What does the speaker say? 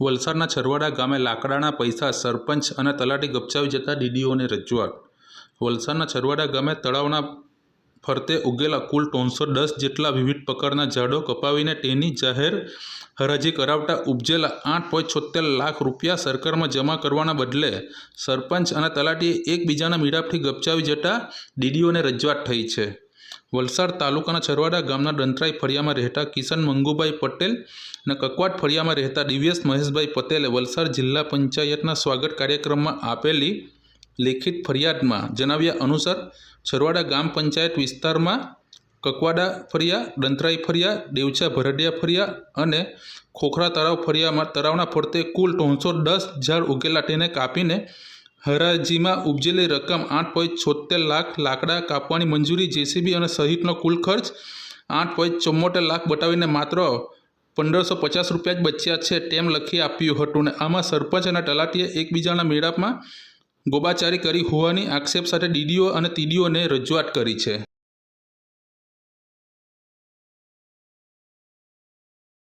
વલસાડના છરવાડા ગામે લાકડાના પૈસા સરપંચ અને તલાટી ગપચાવી જતા ડીડીઓને રજૂઆત. વલસાડના છરવાડા ગામે તળાવના ફરતે ઉગેલા કુલ ત્રણસો દસ જેટલા વિવિધ પ્રકારના ઝાડો કપાવીને તેની જાહેર હરાજી કરાવતા ઉપજેલા આઠ પોઈન્ટ છોતેર લાખ રૂપિયા સરકારમાં જમા કરવાના બદલે સરપંચ અને તલાટીએ એકબીજાના મીડાપથી ગપચાવી જતા ડીડીઓને રજૂઆત થઈ છે. વલસાડ તાલુકાના છરવાડા ગામના દંતરાઈ ફળિયામાં રહેતા કિશન મંગુભાઈ પટેલ અને કકવાટ ફળિયામાં રહેતા દિવ્યેશ મહેશભાઈ પટેલે વલસાડ જિલ્લા પંચાયતના સ્વાગત કાર્યક્રમમાં આપેલી લેખિત ફરિયાદમાં જણાવ્યા અનુસાર, છરવાડા ગામ પંચાયત વિસ્તારમાં કકવાડા ફરિયા ડંતરાઈ ફરિયા દેવચા ભરડિયા ફરિયા અને ખોખરા તળાવ ફરિયામાં તળાવના ફરતે કુલ ત્રણસો દસ ઝાડ ઉગેલા તેને કાપીને હરાજીમાં ઉપજેલી રકમ આઠ પોઈન્ટ છોતેર લાખ લાકડા કાપવાની મંજૂરી જેસીબી અને સહિતનો કુલ ખર્ચ આઠ પોઈન્ટ ચુમ્મોતેર લાખ બતાવીને માત્ર પંદરસો પચાસ રૂપિયા જ બચ્યા છે તેમ લખી આપ્યું હતું ને આમાં સરપંચ અને તલાટીએ એકબીજાના મેળાપમાં ગોબાચારી કરી હોવાની આક્ષેપ સાથે ડીડીઓ અને તીડીઓને રજૂઆત કરી છે.